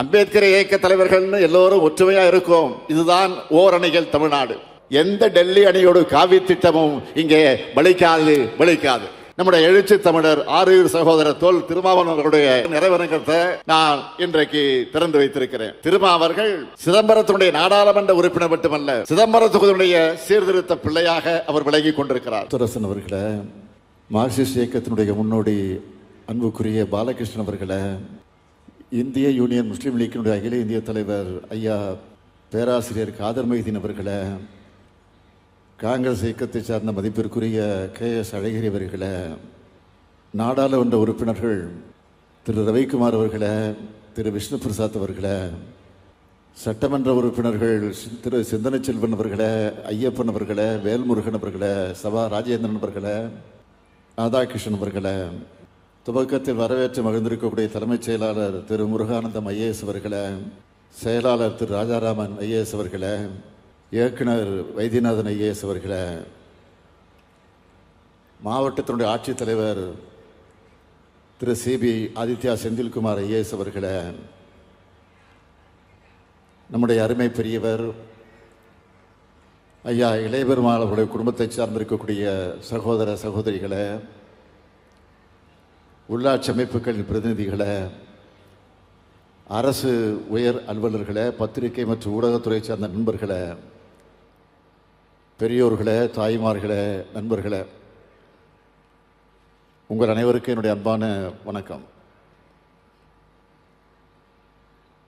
அம்பேத்கர் இயக்க தலைவர்கள்னு எல்லோரும் ஒற்றுமையா இருக்கும். இதுதான் ஓரணிகள் தமிழ்நாடு. எந்த டெல்லி அணியோடு காவி திட்டமும் இங்கே பலிக்காது பலிக்காது நம்முடைய எழுச்சி தமிழர் ஆறுயிர் சகோதரர் தோல் திருமாவனவர்களுடைய நிறைவரங்கத்தை நான் இன்றைக்கு திறந்து வைத்திருக்கிறேன். திருமாவர்கள் சிதம்பரத்தினுடைய நாடாளுமன்ற உறுப்பினர் மட்டுமல்ல சிதம்பர தொகுதியுடைய சீர்திருத்த பிள்ளையாக அவர் விலகி கொண்டிருக்கிறார். துரசன் அவர்களை மார்க்சிஸ்ட் இயக்கத்தினுடைய முன்னோடி அன்புக்குரிய பாலகிருஷ்ணன் அவர்களை இந்திய யூனியன் முஸ்லீம் லீக்கினுடைய அகில இந்திய தலைவர் ஐயா பேராசிரியர் காதர் மைதீன் அவர்களை காங்கிரஸ் இயக்கத்தை சார்ந்த மதிப்பிற்குரிய கே எஸ் அழகிரி அவர்களை நாடாளுமன்ற உறுப்பினர்கள் திரு ரவிக்குமார் அவர்களை திரு விஷ்ணு பிரசாத் அவர்களை சட்டமன்ற உறுப்பினர்கள் திரு சிந்தனை செல்வன் அவர்களே ஐயப்பன் அவர்களே வேல்முருகன் அவர்களை சபா ராஜேந்திரன் அவர்களை ராதாகிருஷ்ணன் அவர்களை துவக்கத்தில் வரவேற்று மகிழ்ந்திருக்கக்கூடிய தலைமைச் செயலாளர் திரு முருகானந்தம் ஐஏஎஸ் அவர்களே செயலாளர் திரு ராஜாராமன் ஐஏஎஸ் அவர்களே இயக்குனர் வைத்தியநாதன் ஐஏஎஸ் அவர்களே மாவட்டத்தினுடைய ஆட்சித்தலைவர் திரு சிபி ஆதித்யா செந்தில்குமார் ஐஏஎஸ் அவர்களே நம்முடைய அருமை பெரியவர் ஐயா இளையபெருமாள் அவருடைய குடும்பத்தை சார்ந்திருக்கக்கூடிய சகோதர சகோதரிகளே உள்ளாட்சி அமைப்புகளின் பிரதிநிதிகளை அரசு உயர் அலுவலர்களை பத்திரிகை மற்றும் ஊடகத்துறை சார்ந்த நண்பர்களை பெரியோர்களே தாய்மார்களே நண்பர்களை உங்கள் அனைவருக்கும் என்னுடைய அன்பான வணக்கம்.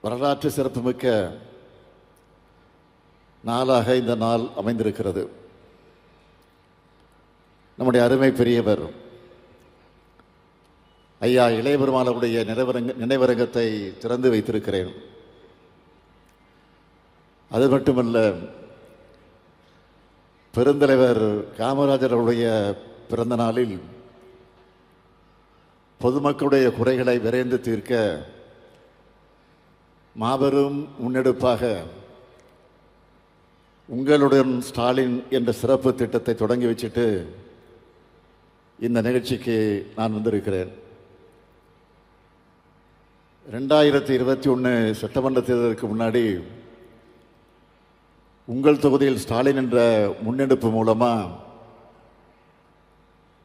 வரலாற்று சிறப்புமிக்க நாளாக இந்த நாள் அமைந்திருக்கிறது. நம்முடைய அருமை பெரியவர் ஐயா இளையபெருமானவருடைய நினைவரங்க நினைவரங்கத்தை திறந்து வைத்திருக்கிறேன். அது மட்டுமல்ல பெருந்தலைவர் காமராஜர் அவருடைய பிறந்த நாளில் பொதுமக்களுடைய குறைகளை விரைந்து தீர்க்க மாபெரும் முன்னெடுப்பாக உங்களுடன் ஸ்டாலின் என்ற சிறப்பு திட்டத்தை தொடங்கி வச்சுட்டு இந்த நிகழ்ச்சிக்கு நான் வந்திருக்கிறேன். ரெண்டாயிரத்தி இருபத்தி ஒன்று சட்டமன்ற தேர்தலுக்கு முன்னாடி உங்கள் தொகுதியில் ஸ்டாலின் என்ற முன்னெடுப்பு மூலமாக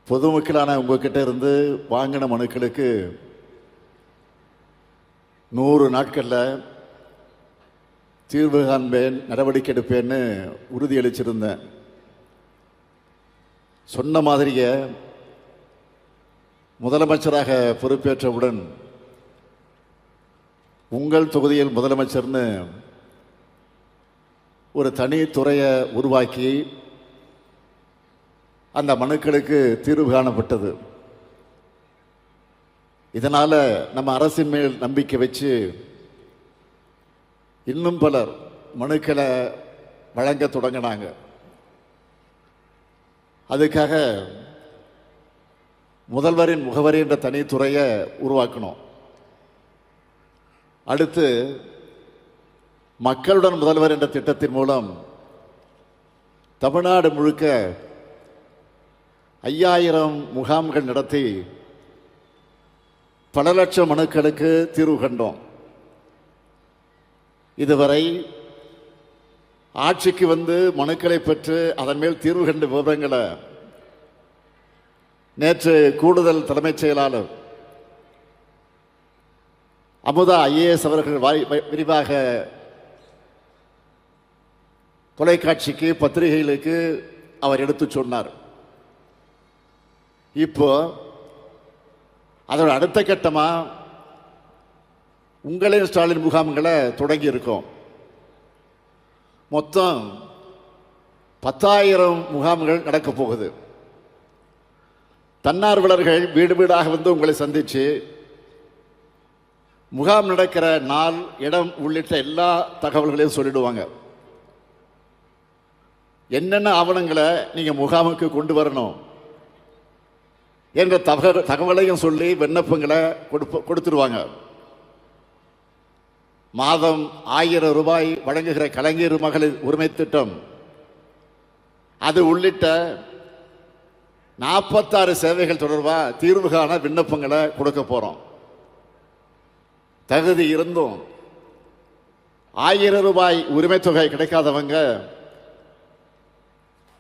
பொதுமக்களான உங்ககிட்ட இருந்து வாங்கின மனுக்களுக்கு நூறு நாட்களில் தீர்வு காண்பேன் நடவடிக்கை எடுப்பேன்னு உறுதியளிச்சிருந்தேன். சொன்ன மாதிரியே முதலமைச்சராக பொறுப்பேற்றவுடன் உங்கள் தொகுதியில் முதலமைச்சர்னு ஒரு தனி துறையை உருவாக்கி அந்த மனுக்களுக்கு தீர்வு காணப்பட்டது. இதனால் நம்ம அரசின் மேல் நம்பிக்கை வச்சு இன்னும் பலர் மனுக்களை வழங்க தொடங்கினாங்க. அதுக்காக முதல்வரின் முகவரி என்ற தனித்துறையை உருவாக்கணும். அடுத்து மக்களுடன் முதல்வர் என்ற திட்டத்தின் மூலம் தமிழ்நாடு முழுக்க ஐயாயிரம் முகாம்கள் நடத்தி பல லட்சம் மனுக்களுக்கு தீர்வு கண்டோம். இதுவரை ஆட்சிக்கு வந்து மனுக்களை பெற்று அதன் மேல் தீர்வு கண்ட விவரங்களை நேற்று கூடுதல் தலைமைச் செயலாளர் அமுதா ஐஏஎஸ் அவர்கள் விரிவாக தொலைக்காட்சிக்கு பத்திரிகைகளுக்கு அவர் எடுத்துச் சொன்னார். இப்போ அதோட அடுத்த கட்டமாக உங்களின் ஸ்டாலின் முகாம்களை தொடங்கி இருக்கோம். மொத்தம் பத்தாயிரம் முகாம்கள் நடக்க போகுது. தன்னார்வலர்கள் வீடு வீடாக வந்து உங்களை சந்தித்து முகாம் நடக்கிற நாள் இடம் உள்ளிட்ட எல்லா தகவல்களையும் சொல்லிடுவாங்க. என்னென்ன ஆவணங்களை நீங்கள் முகாமுக்கு கொண்டு வரணும் என்ற தகவ தகவலையும் சொல்லி விண்ணப்பங்களை கொடுப்ப கொடுத்துருவாங்க. மாதம் ஆயிரம் ரூபாய் வழங்குகிற கலைஞர் மகளிர் உரிமை திட்டம். அது உள்ளிட்ட நாற்பத்தாறு சேவைகள் தொடர்பாக தீர்வு காண விண்ணப்பங்களை கொடுக்க போகிறோம் தகுதி இருந்தும் ஆயிரம் ரூபாய் உரிமை தொகை கிடைக்காதவங்க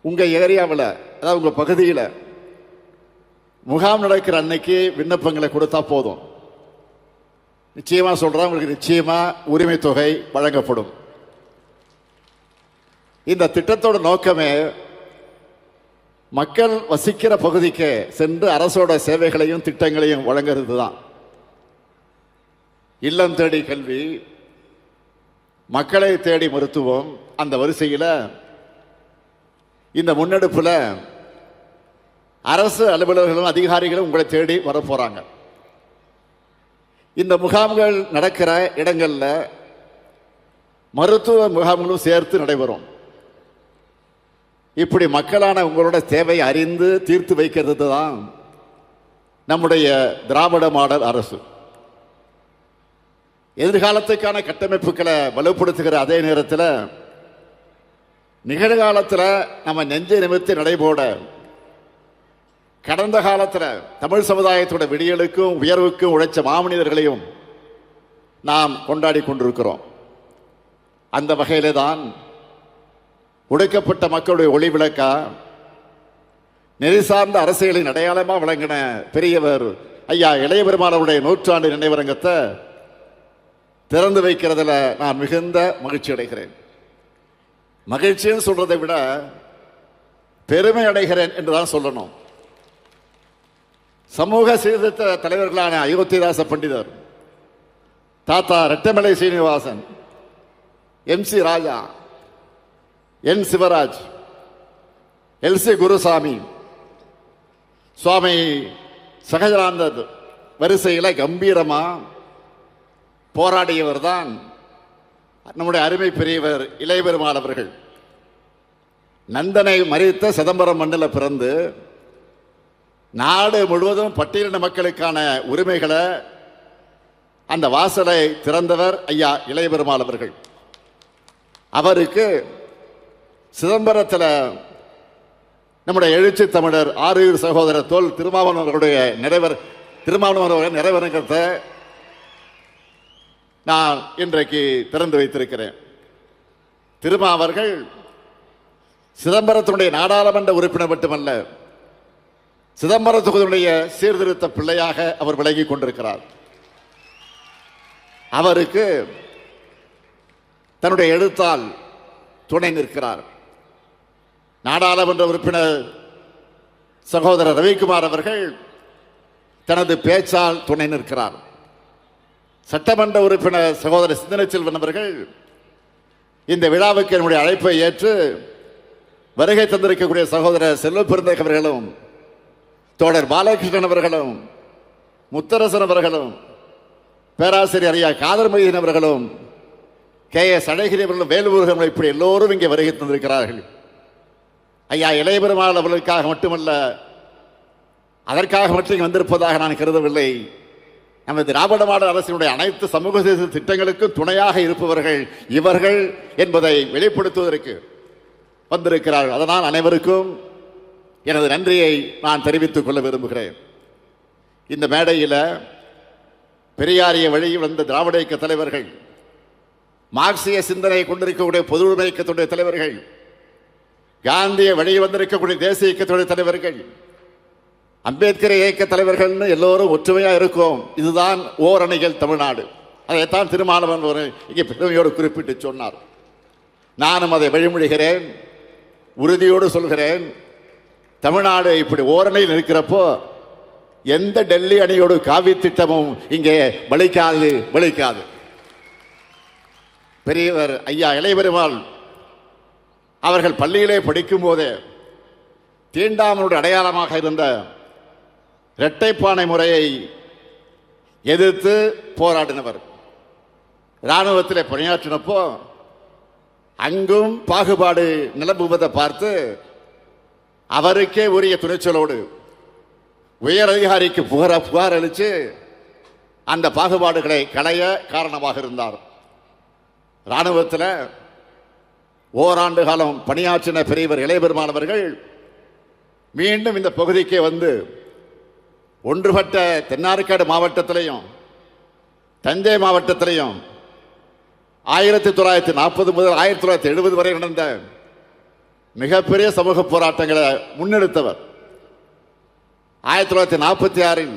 உங்கள் ஏரியாவில் அதாவது உங்கள் பகுதியில் முகாம் நடக்கிற அன்னைக்கு விண்ணப்பங்களை கொடுத்தா போதும். நிச்சயமாக சொல்கிறேன் உங்களுக்கு நிச்சயமாக உரிமை தொகை வழங்கப்படும். இந்த திட்டத்தோட நோக்கமே மக்கள் வசிக்கிற பகுதிக்கு சென்று அரசோட சேவைகளையும் திட்டங்களையும் வழங்குறது தான் இல்லம் தேடி கல்வி மக்களை தேடி மருத்துவம் அந்த வரிசையில் இந்த முன்னெடுப்பில் அரசு அலுவலர்களும் அதிகாரிகளும் உங்களை தேடி வரப்போகிறாங்க இந்த முகாம்கள் நடக்கிற இடங்களில் மருத்துவ முகாம்களும் சேர்த்து நடைபெறும். இப்படி மக்களான உங்களோட தேவை அறிந்து தீர்த்து வைக்கிறது தான் நம்முடைய திராவிட மாடல் அரசு. எதிர்காலத்துக்கான கட்டமைப்புகளை வலுப்படுத்துகிற அதே நேரத்தில் நிகழ்காலத்தில் நம்ம நெஞ்சை நிமித்து நடைபோட கடந்த காலத்தில் தமிழ் சமுதாயத்தோட விடியலுக்கும் உயர்வுக்கும் உழைச்ச மாமனிதர்களையும் நாம் கொண்டாடி கொண்டிருக்கிறோம். அந்த வகையிலே தான் ஒடுக்கப்பட்ட மக்களுடைய ஒளி விளக்கா நெறி சார்ந்த அரசியலின் அடையாளமாக விளங்கின பெரியவர் ஐயா இளைய பெருமானவருடைய நூற்றாண்டு நினைவரங்கத்தை திறந்து வைக்கிறதுல நான் மிகுந்த மகிழ்ச்சி அடைகிறேன். மகிழ்ச்சின்னு சொல்றதை விட பெருமை அடைகிறேன் என்றுதான் சொல்லணும். சமூக சீர்திருத்த தலைவர்களான அயோத்திதாச பண்டிதர் தாத்தா Rettamalai Srinivasan M C Raja N Sivaraj L C Gurusamy Swami Sahajanandar வரிசையில் கம்பீரமாக போராடியவர் தான் நம்முடைய அருமை பெரியவர் இளையபெருமாள் அவர்கள். நந்தனை மறித்த சிதம்பரம் மண்ணில் பிறந்து நாடு முழுவதும் பட்டியலின மக்களுக்கான உரிமைகளை அந்த வாசலை திறந்தவர் ஐயா இளையபெருமாள் அவர்கள். அவருக்கு சிதம்பரத்தில் நம்முடைய எழுச்சி தமிழர் ஆரியூர் சகோதரர் தோல் திருமாவளவர்களுடைய நிறைவர் திருமாவளவர்களுடைய அவர்கள் நிறைவரங்கத்தை நான் இன்றைக்கு திறந்து வைத்திருக்கிறேன். திருமா அவர்கள் சிதம்பரத்தினுடைய நாடாளுமன்ற உறுப்பினர் மட்டுமல்ல சிதம்பர தொகுதியுடைய சீர்திருத்த பிள்ளையாக அவர் விலகி கொண்டிருக்கிறார். அவருக்கு தன்னுடைய எழுத்தால் துணை நிற்கிறார். நாடாளுமன்ற உறுப்பினர் சகோதரர் ரவிக்குமார் அவர்கள் தனது பேச்சால் துணை நிற்கிறார். சட்டமன்ற உறுப்பினர் சகோதரர் சிந்தனை செல்வன் அவர்கள் இந்த விழாவுக்கு என்னுடைய அழைப்பை ஏற்று வருகை தந்திருக்கக்கூடிய சகோதரர் செல்வ பெருந்தக அவர்களும் தோழர் பாலகிருஷ்ணன் அவர்களும் முத்தரசன் அவர்களும் பேராசிரியர் ஐயா காதர் மைதீன் அவர்களும் கே எஸ் அழகிரி அவர்களும் வேலுமுருகன் இப்படி எல்லோரும் இங்கே வருகை தந்திருக்கிறார்கள். ஐயா இளையபெருமாள் அவர்களுக்காக மட்டுமல்ல அதற்காக மட்டும் இங்கே வந்திருப்பதாக நான் கருதவில்லை. நமது திராவிட மாடல் அரசினுடைய அனைத்து சமூக திட்டங்களுக்கும் துணையாக இருப்பவர்கள் இவர்கள் என்பதை வெளிப்படுத்துவதற்கு வந்திருக்கிறார்கள். அதனால் அனைவருக்கும் எனது நன்றியை நான் தெரிவித்துக் கொள்ள விரும்புகிறேன். இந்த மேடையில் பெரியாரிய வழியில் வந்த திராவிட இயக்க தலைவர்கள் மார்க்சிய சிந்தனை கொண்டிருக்கக்கூடிய பொது உடைமை இயக்கத்துடைய தலைவர்கள் காந்திய வழியில் வந்திருக்கக்கூடிய தேசிய இயக்கத்துடைய தலைவர்கள் அம்பேத்கர் இயக்க தலைவர்கள்னு எல்லோரும் ஒற்றுமையாக இருக்கோம். இதுதான் ஓரணிகள் தமிழ்நாடு. அதைத்தான் திருமாவளவன் ஒரு இங்கே பெருமையோடு குறிப்பிட்டு சொன்னார். நானும் அதை வழிமொழிகிறேன் உறுதியோடு சொல்கிறேன். தமிழ்நாடு இப்படி ஓரணியில் இருக்கிறப்போ எந்த டெல்லி அணியோடு காவி திட்டமும் இங்கே வலிக்காது வலிக்காது. பெரியவர் ஐயா இளையபெருமாள் அவர்கள் பள்ளியிலே படிக்கும் போதே தீண்டாமனுடைய அடையாளமாக இருந்த இரட்டைப்பானை முறையை எதிர்த்து போராடினவர். இராணுவத்தில் பணியாற்றினப்போ அங்கும் பாகுபாடு நிலம்புவதை பார்த்து அவருக்கே உரிய துணிச்சலோடு உயர் அதிகாரிக்கு புகார புகார் அளித்து அந்த பாகுபாடுகளை களைய காரணமாக இருந்தார். இராணுவத்தில் ஓராண்டு காலம் பணியாற்றின பெரியவர் இளையபெருமான் அவர்கள் மீண்டும் இந்த பகுதிக்கே வந்து ஒன்றுபட்ட தென்னார்காடு மாவட்டத்திலையும் தஞ்சை மாவட்டத்திலையும் ஆயிரத்தி தொள்ளாயிரத்தி நாற்பது முதல் ஆயிரத்தி தொள்ளாயிரத்தி எழுபது வரை நடந்த மிகப்பெரிய சமூக போராட்டங்களை முன்னெடுத்தவர். ஆயிரத்தி தொள்ளாயிரத்தி நாற்பத்தி ஆறில்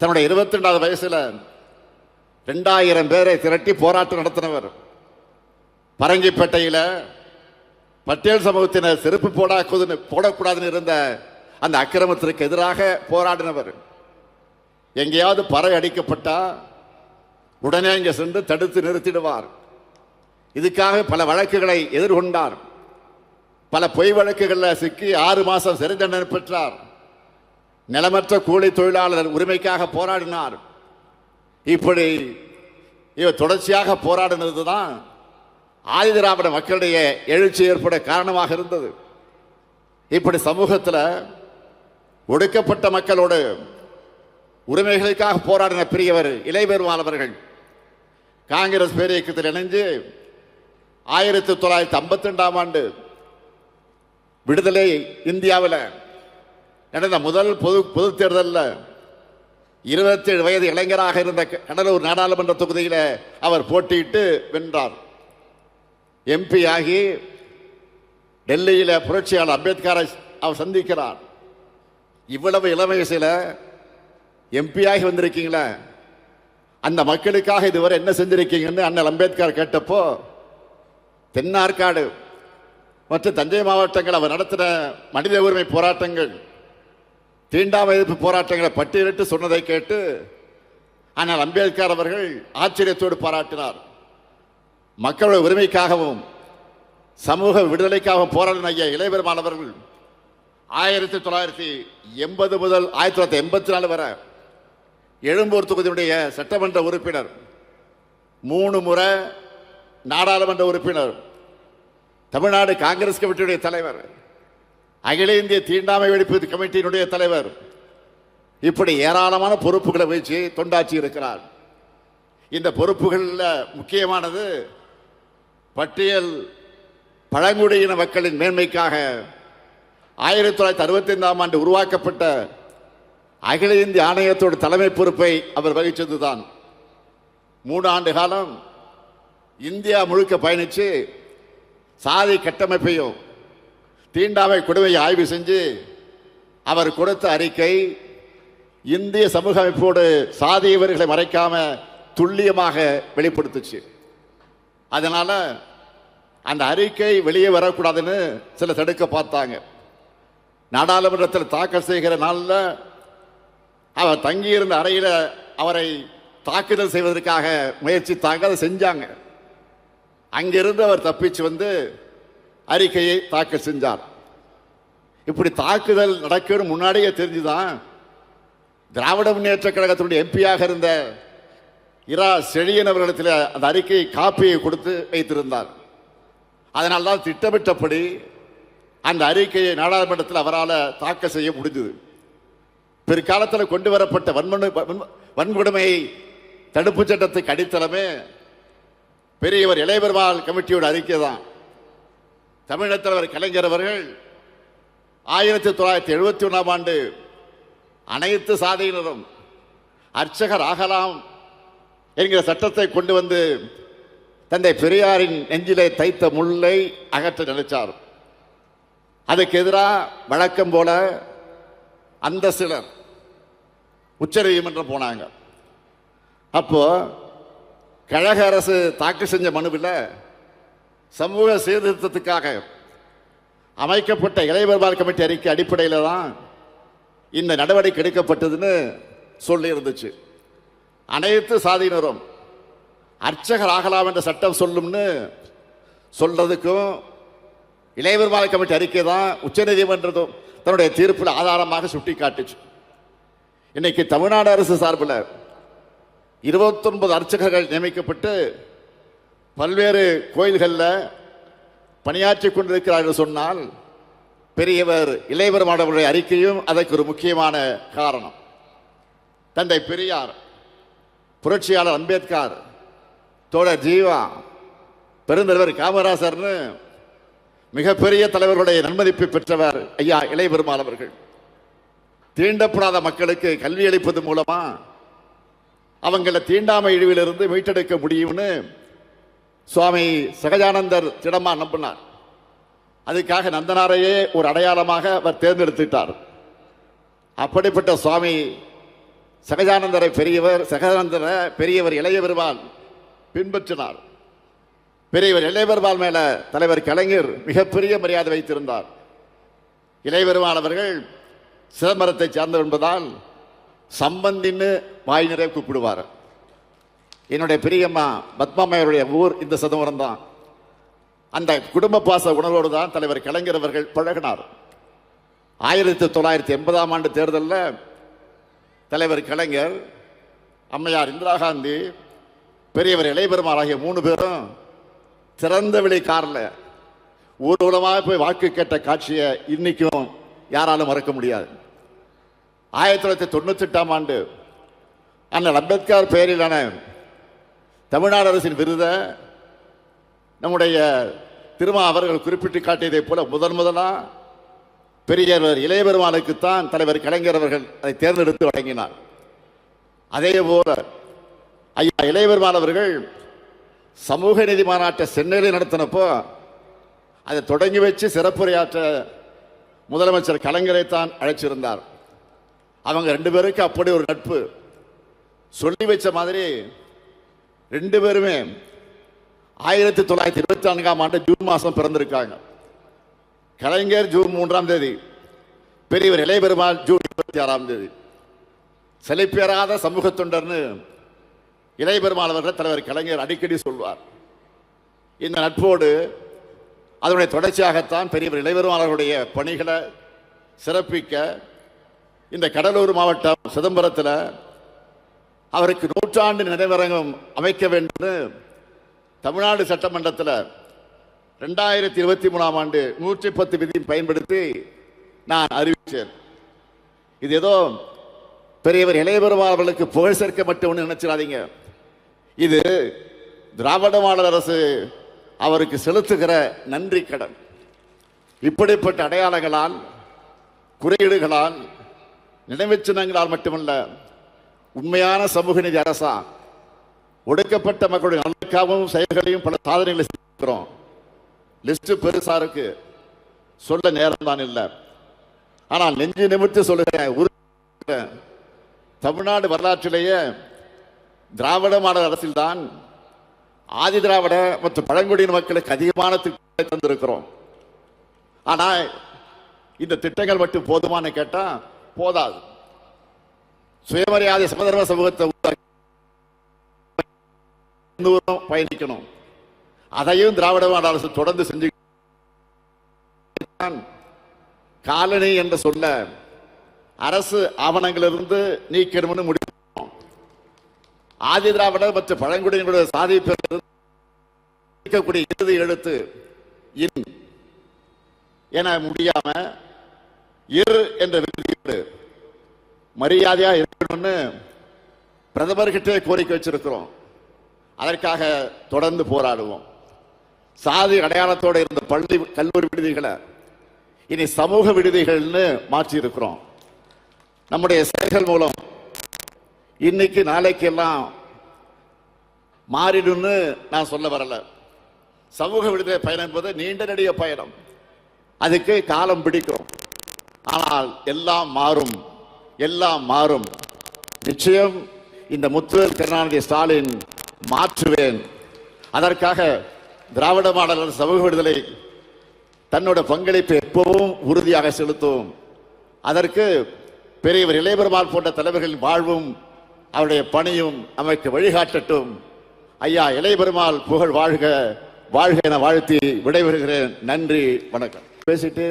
தன்னுடைய இருபத்தி ரெண்டாவது வயசில் ரெண்டாயிரம் பேரை திரட்டி போராட்டம் நடத்தினவர். பரங்கிப்பேட்டையில் பட்டேல் சமூகத்தினர் செருப்பு போடாக்குதுன்னு போடக்கூடாதுன்னு இருந்த அந்த அக்கிரமத்திற்கு எதிராக போராடினவர். எங்கேயாவது பறை அடிக்கப்பட்டா உடனே இங்கே சென்று தடுத்து நிறுத்திடுவார். இதுக்காக பல வழக்குகளை எதிர்கொண்டார். பல பொய் வழக்குகளில் சிக்கி ஆறு மாதம் சிறை தண்டனை பெற்றார். நிலமற்ற கூலி தொழிலாளர் உரிமைக்காக போராடினார். இப்படி இவர் தொடர்ச்சியாக போராடினது தான் ஆதிதிராவிட மக்களிடையே எழுச்சி ஏற்பட காரணமாக இருந்தது. இப்படி சமூகத்தில் ஒடுக்கப்பட்ட மக்களோடு உரிமைகளுக்காக போராடின பெரியவர் இளைபெருமாள் அவர்கள் காங்கிரஸ் பேரியக்கத்தில் இணைந்து ஆயிரத்தி தொள்ளாயிரத்தி ஐம்பத்தி ரெண்டாம் ஆண்டு விடுதலை இந்தியாவில் நடந்த முதல் பொது பொது தேர்தலில் இருபத்தேழு வயது இளைஞராக இருந்த கடலூர் நாடாளுமன்ற தொகுதியில் அவர் போட்டியிட்டு வென்றார். எம்பி ஆகி டெல்லியில் புரட்சியாளர் அம்பேத்கரை அவர் சந்திக்கிறார். இவ்வளவு இளம் வயசில் எம்பி வந்திருக்கீங்களே? அந்த மக்களுக்காக இதுவரை என்ன செஞ்சிருக்கீங்கன்னு அண்ணல் அம்பேத்கர் கேட்டப்போ தென்னார்காடு மற்றும் தஞ்சை மாவட்டங்கள் அவர் நடத்தின மனித உரிமை போராட்டங்கள் தீண்டாமை எதிர்ப்பு போராட்டங்களை பட்டியலிட்டு சொன்னதை கேட்டு ஆனால் அம்பேத்கர் அவர்கள் ஆச்சரியத்தோடு பாராட்டினார். மக்களுடைய உரிமைக்காகவும் சமூக விடுதலைக்காகவும் போராடின ஐயா இளையபெருமான் அவர்கள் ஆயிரத்தி தொள்ளாயிரத்தி எண்பது முதல் ஆயிரத்தி தொள்ளாயிரத்தி எண்பத்தி நாலு வரை எழும்பூர் தொகுதியுடைய சட்டமன்ற உறுப்பினர் மூணு முறை நாடாளுமன்ற உறுப்பினர் தமிழ்நாடு காங்கிரஸ் கமிட்டியுடைய தலைவர் அகில இந்திய தீண்டாமை வெடிப்பு கமிட்டியினுடைய தலைவர். இப்படி ஏராளமான பொறுப்புகளை வச்சு தொண்டாற்றி இருக்கிறார். இந்த பொறுப்புகளில் முக்கியமானது பட்டியல் பழங்குடியின மக்களின் மேன்மைக்காக ஆயிரத்தி தொள்ளாயிரத்தி அறுபத்தி ஐந்தாம் ஆண்டு உருவாக்கப்பட்ட அகில இந்திய ஆணையத்தோட தலைமை பொறுப்பை அவர் வகித்ததுதான் மூணு ஆண்டு காலம் இந்தியா முழுக்க பயணித்து சாதி கட்டமைப்பையும் தீண்டாமை கொடுமையை ஆய்வு செஞ்சு அவர் கொடுத்த அறிக்கை இந்திய சமூக அமைப்போடு சாதியவர்களை மறைக்காம துல்லியமாக வெளிப்படுத்துச்சு. அதனால் அந்த அறிக்கை வெளியே வரக்கூடாதுன்னு சில தடுக்க பார்த்தாங்க. நாடாளுமன்றத்தில் தாக்கல் செய்கிற நாளில் அவர் தங்கியிருந்த அறையில் அவரை தாக்குதல் செய்வதற்காக முயற்சித்தாங்க அதை செஞ்சாங்க. அங்கிருந்து அவர் தப்பிச்சு வந்து அறிக்கையை தாக்கல் செஞ்சார். இப்படி தாக்குதல் நடக்கணும் முன்னாடியே தெரிஞ்சுதான் திராவிட முன்னேற்ற கழகத்தினுடைய எம்பியாக இருந்த இரா செழியன் அவர்களிடத்தில் அந்த அறிக்கையை காப்பியை கொடுத்து வைத்திருந்தார். அதனால்தான் திட்டமிட்டபடி அந்த அறிக்கையை நாடாளுமன்றத்தில் அவரால் தாக்கல் செய்ய முடிந்தது. பிற்காலத்தில் கொண்டு வரப்பட்ட வன்மனு வன்ம- வன்கொடுமையை தடுப்பு சட்டத்துக்கு அடித்தளமே பெரியவர் இளையபெருமாள் கமிட்டியோட அறிக்கை தான். தமிழகத்தலைவர் கலைஞர் அவர்கள் ஆயிரத்தி தொள்ளாயிரத்தி எழுபத்தி ஒன்றாம் ஆண்டு அனைத்து சாதியினரும் அர்ச்சகர் ஆகலாம் என்கிற சட்டத்தை கொண்டு வந்து தந்தை பெரியாரின் நெஞ்சிலே தைத்த முல்லை அகற்ற நினைச்சார். அதுக்கு எதிராக வழக்கம் போல அந்த சிலர் உச்சநீதிமன்றம் போனாங்க. அப்போ கழக அரசு தாக்கல் செஞ்ச மனுவில் சமூக சீர்திருத்தத்துக்காக அமைக்கப்பட்ட இளையவர்பால் கமிட்டி அறிக்கை அடிப்படையில் தான் இந்த நடவடிக்கை எடுக்கப்பட்டதுன்னு சொல்லியிருந்துச்சு. அனைத்து சாதியினரும் அர்ச்சகர் ஆகலாம் என்ற சட்டம் சொல்லும்னு சொல்றதுக்கும் இளையவர்பால் கமிட்டி அறிக்கை தான் உச்சநீதிமன்றத்தும் தன்னுடைய தீர்ப்பில் ஆதாரமாக சுட்டி காட்டுச்சு இன்னைக்கு தமிழ்நாடு அரசு சார்பில் இருபத்தொன்பது அர்ச்சகர்கள் நியமிக்கப்பட்டு பல்வேறு கோயில்களில் பணியாற்றி கொண்டிருக்கிறார்கள் சொன்னால் பெரியவர் இளையவர் மாணவருடைய அறிக்கையும் அதற்கு ஒரு முக்கியமான காரணம். தந்தை பெரியார் புரட்சியாளர் அம்பேத்கர் தோழர் ஜீவா பெருந்தலைவர் காமராசர்னு மிகப்பெரிய தலைவர்களுடைய நன்மதிப்பை பெற்றவர் ஐயா இளையபெருமாள் அவர்கள். தீண்டப்படாத மக்களுக்கு கல்வி அளிப்பது மூலமா அவங்களை தீண்டாமை இழிவிலிருந்து மீட்டெடுக்க முடியும்னு சுவாமி சகஜானந்தர் திடமா நம்பினார். அதுக்காக நந்தனாரையே ஒரு அடையாளமாக அவர் தேர்ந்தெடுத்துட்டார். அப்படிப்பட்ட சுவாமி சகஜானந்தரை பெரியவர் சகஜானந்தரை பெரியவர் இளைய பெருமான் பின்பற்றினார். பெரியவர் இளையபெருமாள் மேல தலைவர் கலைஞர் மிகப்பெரிய மரியாதை வைத்திருந்தார். இளையபெருமாள் அவர்கள் சிதம்பரத்தை சார்ந்தவர் என்பதால் சம்பந்தின்னு வாய் நிறைய கூப்பிடுவார். என்னுடைய பெரியம்மா பத்மாமையருடைய ஊர் இந்த சிதம்பரம் தான். அந்த குடும்ப பாச உணர்வோடு தான் தலைவர் கலைஞர் அவர்கள் பழகினார். ஆயிரத்தி தொள்ளாயிரத்தி எண்பதாம் ஆண்டு தேர்தலில் தலைவர் கலைஞர் அம்மையார் இந்திரா காந்தி பெரியவர் இளையபெருமாள் ஆகிய மூணு பேரும் திறந்த வெளி காரில் ஊர்வலமாக போய் வாக்கு கேட்ட காட்சியை இன்னைக்கும் யாராலும் மறக்க முடியாது. ஆயிரத்தி தொள்ளாயிரத்தி தொண்ணூற்றி எட்டாம் ஆண்டு அண்ணல் அம்பேத்கர் பெயரிலான தமிழ்நாடு அரசின் விருதை நம்முடைய திருமா அவர்கள் குறிப்பிட்டு காட்டியதைப் போல முதன் முதலாக பெரியவர் இளையபெருமானுக்குத்தான் தலைவர் கலைஞர் அவர்கள் அதை தேர்ந்தெடுத்து வழங்கினார். அதே போல ஐயா இளைய பெருமாள் அவர்கள் சமூக நீதி மாநாட்டை சென்னையில் நடத்தினப்போ அதை தொடங்கி வச்சு சிறப்புரையாற்ற முதலமைச்சர் கலைஞரை தான் அழைச்சிருந்தார். அவங்க ரெண்டு பேருக்கு அப்படி ஒரு நட்பு. சொல்லி வச்ச மாதிரி ரெண்டு பேருமே ஆயிரத்தி தொள்ளாயிரத்தி இருபத்தி நான்காம் ஆண்டு ஜூன் மாதம் பிறந்திருக்காங்க. கலைஞர் ஜூன் மூன்றாம் தேதி பெரியவர் இளைய பெருமாள் ஜூன் இருபத்தி ஆறாம் தேதி. செழிப்பேறாத சமூக தொண்டர்னு இளைய பெருமாள் அவர்கள் தலைவர் கலைஞர் அடிக்கடி சொல்வார். இந்த நட்போடு அதனுடைய தொடர்ச்சியாகத்தான் பெரியவர் இளையபெருமாள் பணிகளை சிறப்பிக்க இந்த கடலூர் மாவட்டம் சிதம்பரத்தில் அவருக்கு நூற்றாண்டு நினைவரங்கம் அமைக்க வேண்டும். தமிழ்நாடு சட்டமன்றத்தில் ரெண்டாயிரத்தி இருபத்தி மூணாம் ஆண்டு நூற்றி பத்து விதியை பயன்படுத்தி நான் அறிவித்தேன். இது ஏதோ பெரியவர் இளையபெருமாள் அவர்களுக்கு புகழ் சேர்க்க மட்டும் ஒன்று நினைச்சிடாதீங்க. இது திராவிட மாடல் அரசு அவருக்கு செலுத்துகிற நன்றி கடன். இப்படிப்பட்ட அடையாளங்களால் குறியீடுகளால் நினைவுச்சின்னங்களால் மட்டுமல்ல உண்மையான சமூக நீதி அரசா ஒடுக்கப்பட்ட மக்களுடைய நலனுக்காகவும் செயல்களையும் பல சாதனைகளை செய்திருக்கிறோம். லிஸ்ட் பெருசா இருக்கு. சொல்ல நேரம் தான் இல்லை. ஆனால் நெஞ்சு நிமிர்த்தி சொல்லுகிறேன் தமிழ்நாடு வரலாற்றிலேயே திராவிட மாடல் அரசில்தான் ஆதி திராவிட மற்றும் பழங்குடியின மக்களுக்கு அதிகமான திட்டங்களை தந்திருக்கிறோம். ஆனா இந்த திட்டங்கள் மட்டும் போதுமான்னு கேட்டால் போதாது. சுயமரியாதை சமதர்ம சமூகத்தை உருவாக்கி பயணிக்கணும். அதையும் திராவிட மாடல் அரசு தொடர்ந்து செஞ்சு காலனி என்று சொல்ல அரசு ஆவணங்களிலிருந்து நீக்கணும்னு முடிவு ஆதி திராவிடர் மற்றும் பழங்குடியினுடைய சாதி இருக்கக்கூடிய இறுதி எழுத்து இன் என முடியாம இரு என்ற விருதியோடு மரியாதையா இருக்கணும்னு பிரதமர்கிட்டே கோரிக்கை வச்சிருக்கிறோம். அதற்காக தொடர்ந்து போராடுவோம். சாதி அடையாளத்தோடு இருந்த பள்ளி கல்லூரி விடுதிகளை இனி சமூக விடுதிகள்னு மாற்றி இருக்கிறோம் நம்முடைய செயல்கள் மூலம் இன்னைக்கு நாளைக்கு எல்லாம் மாறிடும்னு நான் சொல்ல வரல. சமூக விடுதலை பயணம் என்பது நீண்ட நெடிய பயணம். அதுக்கு காலம் பிடிக்கும். ஆனால் எல்லாம் மாறும். எல்லாம் மாறும். நிச்சயம் இந்த முத்துவேல் கருணாநிதி ஸ்டாலின் மாற்றுவேன். அதற்காக திராவிட மாடல் சமூக விடுதலை தன்னோட பங்களிப்பு எப்பவும் உறுதியாக செலுத்தும். அதற்கு பெரியவர் இளையபெருமாள் போன்ற தலைவர்களின் வாழ்வும் அவருடைய பணியும் நமக்கு வழிகாட்டட்டும். ஐயா இளையபெருமாள் புகழ் வாழ்க வாழ்க என வாழ்த்தி விடைபெறுகிறேன். நன்றி வணக்கம். பேசிட்டு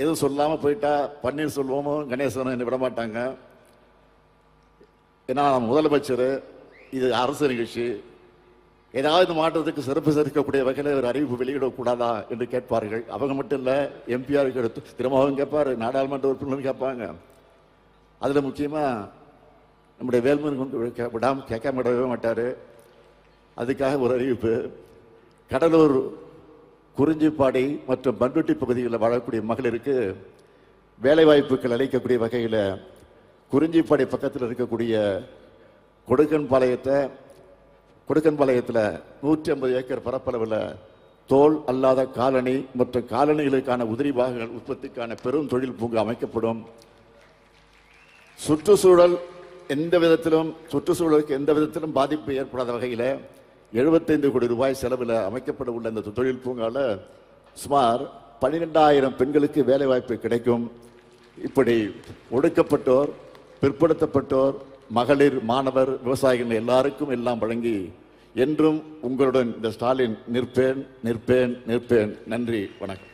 எதுவும் சொல்லாம போயிட்டா பன்னீர்செல்வமும் கணேசனும் என்ன விட மாட்டாங்க ஏன்னா முதலமைச்சர் இது அரசு நிகழ்ச்சி. ஏதாவது மாற்றத்துக்கு சிறப்பு சேர்க்கக்கூடிய வகையில் ஒரு அறிவிப்பு வெளியிடக்கூடாதா என்று கேட்பார்கள். அவங்க மட்டும் இல்லை எம்பிஆருக்கு எடுத்து திரும்பவும் கேட்பாரு நாடாளுமன்ற உறுப்பினரும் கேட்பாங்க. அதில் முக்கியமாக நம்முடைய வேல்முருகன் கொண்டு கே- கேட்காம விடவே மாட்டார். அதுக்காக ஒரு அறிவிப்பு. கடலூர் குறிஞ்சிப்பாடி மற்றும் பண்ருட்டி பகுதிகளில் வாழக்கூடிய மகளிருக்கு வேலைவாய்ப்புகள் அளிக்கக்கூடிய வகையில் குறிஞ்சிப்பாடி பக்கத்தில் இருக்கக்கூடிய கொடுக்கன் பாளையத்தை கொடுக்கன்பாளையத்தில் நூற்றி ஐம்பது ஏக்கர் பரப்பளவில் தோல் அல்லாத காலணி மற்றும் காலணிகளுக்கான உதிரி பாகங்கள் உற்பத்திக்கான பெரும் தொழில் பூங்கா அமைக்கப்படும். சுற்றுச்சூழல் எந்த விதத்திலும் சுற்றுச்சூழலுக்கு எந்த விதத்திலும் பாதிப்பு ஏற்படாத வகையில் 75 கோடி ரூபாய் செலவில் அமைக்கப்பட உள்ள இந்த தொழில் பூங்காவில் சுமார் பன்னிரெண்டாயிரம் பெண்களுக்கு வேலைவாய்ப்பு கிடைக்கும். இப்படி ஒடுக்கப்பட்டோர் பிற்படுத்தப்பட்டோர் மகளிர் மாணவர் விவசாயிகள் எல்லாருக்கும் எல்லாம் வழங்கி என்றும் உங்களுடன் இந்த ஸ்டாலின் நிற்பேன் நிற்பேன் நிற்பேன். நன்றி வணக்கம்.